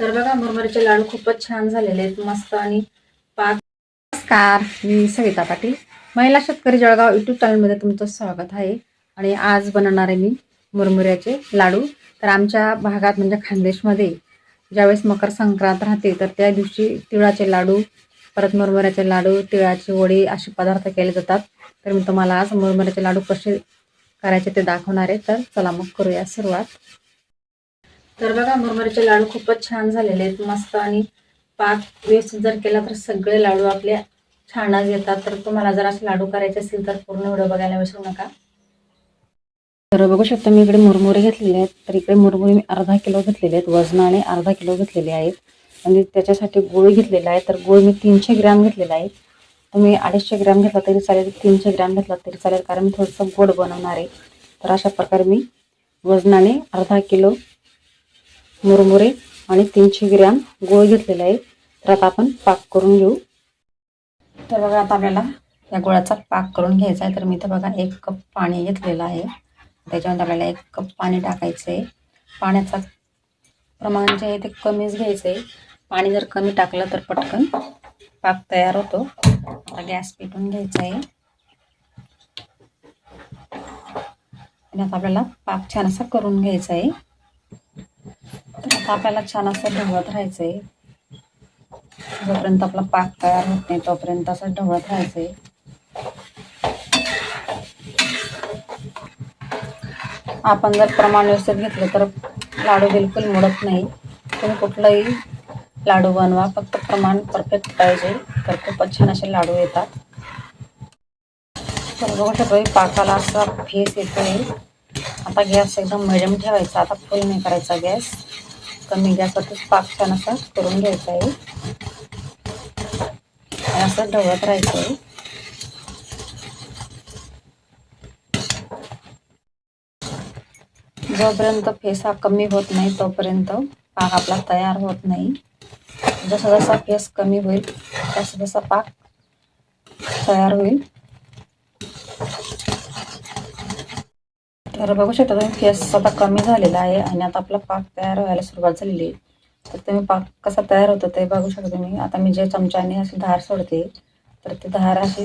तर बघा मुरमुरीचे लाडू खूपच छान झालेले आहेत. मस्त आणि पाक नमस्कार मी सविता पाटील. महिला शेतकरी जळगाव युट्यूब चॅनलमध्ये तुमचं स्वागत आहे. आणि आज बनवणार आहे मी मुरमुऱ्याचे लाडू. तर आमच्या भागात म्हणजे खानदेशमध्ये ज्यावेळेस मकर संक्रांत राहते तर त्या दिवशी तिळाचे लाडू परत मुरमुऱ्याचे लाडू तिळाची वडी असे पदार्थ केले जातात. तर मी तुम्हाला आज मुरमुऱ्याचे लाडू कसे करायचे ते दाखवणार आहे. तर चला मग करूया सुरुवात. तर बघा मुरमुऱ्याचे लाडू खूपच छान झालेले आहेत. मस्त आणि पाक व्यवस्थित जर केला तर सगळे लाडू आपले छानच येतात. तर तुम्हाला जर असे लाडू करायचे असेल तर पूर्ण व्हिडिओ बघायला विसरू नका. तर बघू शकता मी इकडे मुरमुरे घेतलेले आहेत. तर इकडे मुरमुरे मी अर्धा किलो घेतलेले आहेत. वजनाने अर्धा किलो घेतलेले आहेत. आणि त्याच्यासाठी गुळ घेतलेला आहे. तर गुळ मी तीनशे ग्रॅम घेतलेला आहे. तुम्ही अडीचशे ग्रॅम घेतला तरी चालेल तीनशे ग्रॅम घेतला तरी चालेल कारण मी थोडंसं गोड बनवणार आहे. तर अशा प्रकारे मी वजनाने अर्धा किलो मुरमुरे आणि तीनशे ग्रॅम गुळ घेतलेला आहे. तर आता आपण पाक करून घेऊ. तर बघा आता आपल्याला या गुळाचा पाक करून घ्यायचा आहे. तर मी तर बघा एक कप पाणी घेतलेलं आहे. त्याच्यामध्ये आपल्याला एक कप पाणी टाकायचं आहे पाण्याचा प्रमाण जे आहे ते कमीच घ्यायचं आहे पाणी जर कमी टाकलं तर पटकन पाक तयार होतो. आता गॅस पेटून घ्यायचा आहे. आणि आता आपल्याला पाक छान असा करून घ्यायचा आहे. आता आपल्याला छान असं ढवळत राहायचं आहे जोपर्यंत आपला पाक तयार होत नाही तोपर्यंत असं ढवळत राहायचं आहे आपण जर प्रमाण व्यवस्थित घेतलं तर लाडू बिलकुल मोडत नाही. तुम्ही कुठलाही लाडू बनवा फक्त प्रमाण परफेक्ट पाहिजे. तर खूपच छान असे लाडू येतात. तर बघू शकतो पाकाला असा फेस येतोय. आता गॅस एकदम मिडियम ठेवायचा. आता फुल नाही करायचा गॅस. कमी गॅसवरतीच पाक छान असा करून घ्यायचा आहे. आणि असं ढवळत राहायचं आहे जोपर्यंत फेस हा कमी होत नाही तोपर्यंत पाक आपला तयार होत नाही. जसा जसा फेस कमी होईल तसा जसा पाक तयार होईल. तर बघू शकता तुम्ही फेस आता कमी झालेला आहे आणि आता आपला पाक तयार व्हायला सुरुवात झालेली आहे. तर तुम्ही पाक कसा तयार होतो ते बघू शकता तुम्ही. आता मी जे चमच्याने अशी धार सोडते तर ते धार अशी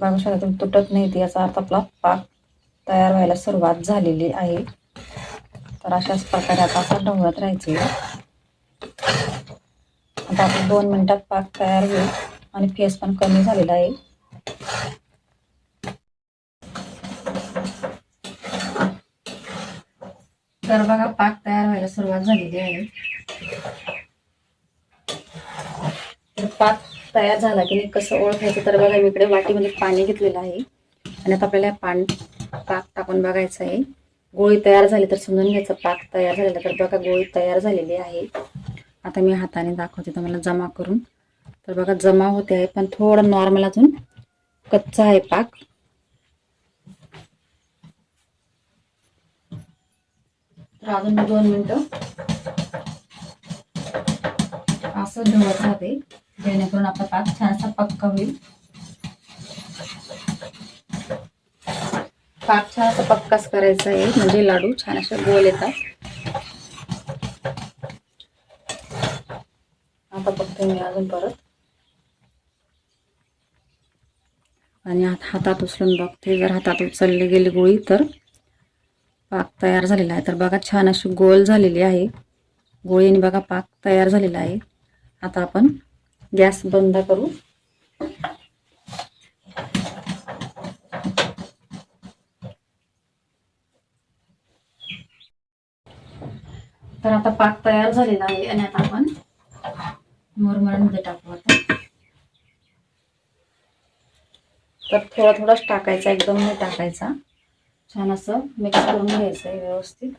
बघू शकता तुम्ही तुटत नाही ती. याचा अर्थ आपला पाक तयार व्हायला सुरुवात झालेली आहे. तर अशाच प्रकारे आता असं ढवळत राहायचे आता आपण दोन मिनटात पाक तयार होईल आणि फेस पण कमी झालेला आहे. तर बघा पाक तयार व्हायला सुरुवात झालेली आहे. तर पाक तयार झाला की नाही कसं ओळखायचं तर बघा मी इकडे वाटीमध्ये पाणी घेतलेलं आहे. आणि आता आपल्याला पाणी पाक टाकून बघायचं आहे. गोळी तयार झाली तर समजून घ्यायचं पाक तयार झालेला. तर बघा गोळी तयार झालेली आहे. आता मी हाताने दाखवते तुम्हाला जमा करून. तर बघा जमा होते आहे पण थोडं नॉर्मल अजून कच्चा आहे पाक. तर अजून मी दोन मिनटं असं ढवळत राहते जेणेकरून आपला पाक छानसा पक्का होईल. पाक छान असा पक्काच करायचा आहे म्हणजे लाडू छान असे गोल येतात. आता बघते मी अजून परत. आणि हातात उचलून बघते जर हातात उचलली गेली गोळी तर पाक तयार झालेला आहे. तर बघा छान अशी गोल झालेली आहे. गोळीने बघा पाक तयार झालेला आहे. आता आपण गॅस बंद करू. तर आता पाक तयार झालेला आहे आणि आता आपण मुरमुऱ्यांमध्ये टाकू आता. तर थोडा थोडाच टाकायचा एकदम नाही टाकायचा. छान असं मिक्स करून घ्यायचं आहे व्यवस्थित.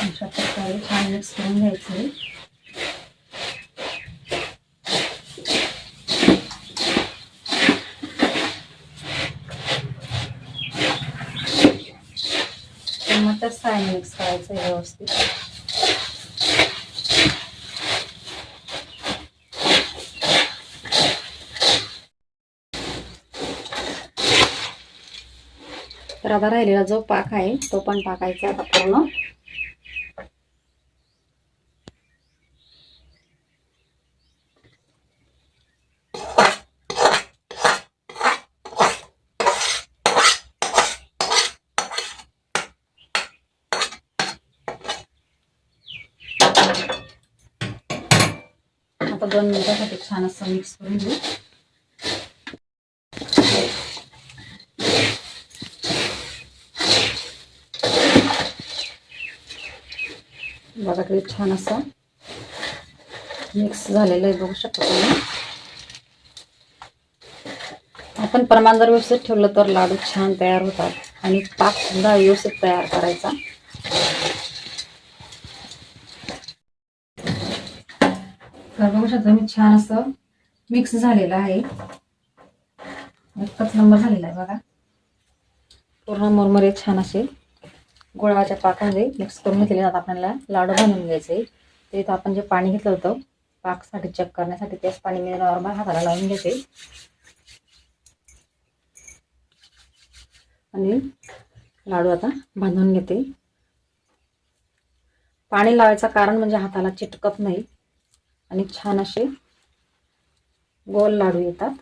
अशा प्रकारे छान मिक्स करून घ्यायचं आहे मग तसं साय मिक्स करायचं आहे व्यवस्थित. तर आता राहिलेला जो पाक आहे तो पण टाकायचा आता पूर्ण. आता दोन मिनिटासाठी छान असं मिक्स करून घेऊ. बघा किती छान असं मिक्स झालेलं आहे बघू शकता तुम्ही. आपण प्रमाण जर व्यवस्थित ठेवलं तर लाडू छान तयार होतात आणि ताक सुद्धा व्यवस्थित तयार करायचा. तर बघू शकता मी छान असं मिक्स झालेलं आहे. एकच नंबर झालेला आहे बघा. पूर्ण मुरमुरे छान असेल गुळाच्या पाकामध्ये मिक्स करून घेतलेले जातात आपल्याला लाडू बनवून घ्यायचे ते इथं आपण जे पाणी घेतलं होतं पाकसाठी चेक करण्यासाठी त्याच पाणी मी नॉर्मल हाताला लावून घेते. आणि लाडू आता बांधून घेते. पाणी लावायचं कारण म्हणजे हाताला चिटकत नाही. आणि छान असे गोल लाडू येतात.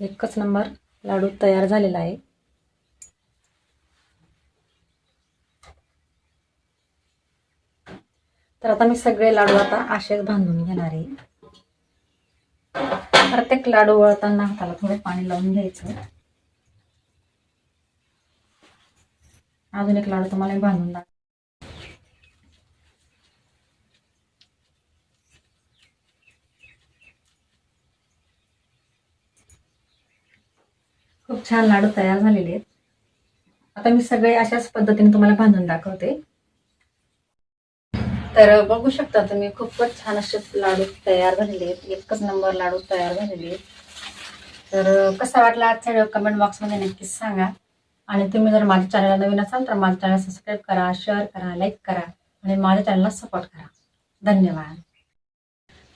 एकच नंबर लाडू तयार झालेला आहे. तर आता मी सगळे लाडू आता असेच बांधून घेणार आहे. प्रत्येक लाडू वळताना हाताला थोडं पाणी लावून घ्यायचं. अजून एक लाडू तुम्हाला बांधून दाख खूप छान लाडू तयार झालेले आहेत. आता मी सगळे अशाच पद्धतीने तुम्हाला बांधून दाखवते. तर बघू शकता तुम्ही खूपच छान असे लाडू तयार झालेले आहेत. एकच नंबर लाडू तयार झालेले आहेत. तर कसा वाटला आजचा व्हिडिओ कमेंट बॉक्समध्ये नक्कीच सांगा. आणि तुम्ही जर माझ्या चॅनलला नवीन असाल तर माझ्या चॅनल सबस्क्राईब करा शेअर करा लाईक करा आणि माझ्या चॅनलला सपोर्ट करा. धन्यवाद.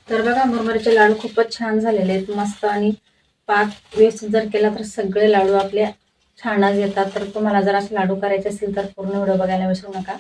तर बघा मुरमुऱ्याचे लाडू खूपच छान झालेले आहेत. मस्त आणि पाक व्यवस्थित जर केला तर सगळे लाडू आपले छानच येतात. तर तुम्हाला जर असे लाडू करायचे असेल तर पूर्ण व्हिडिओ बघायला विसरू नका.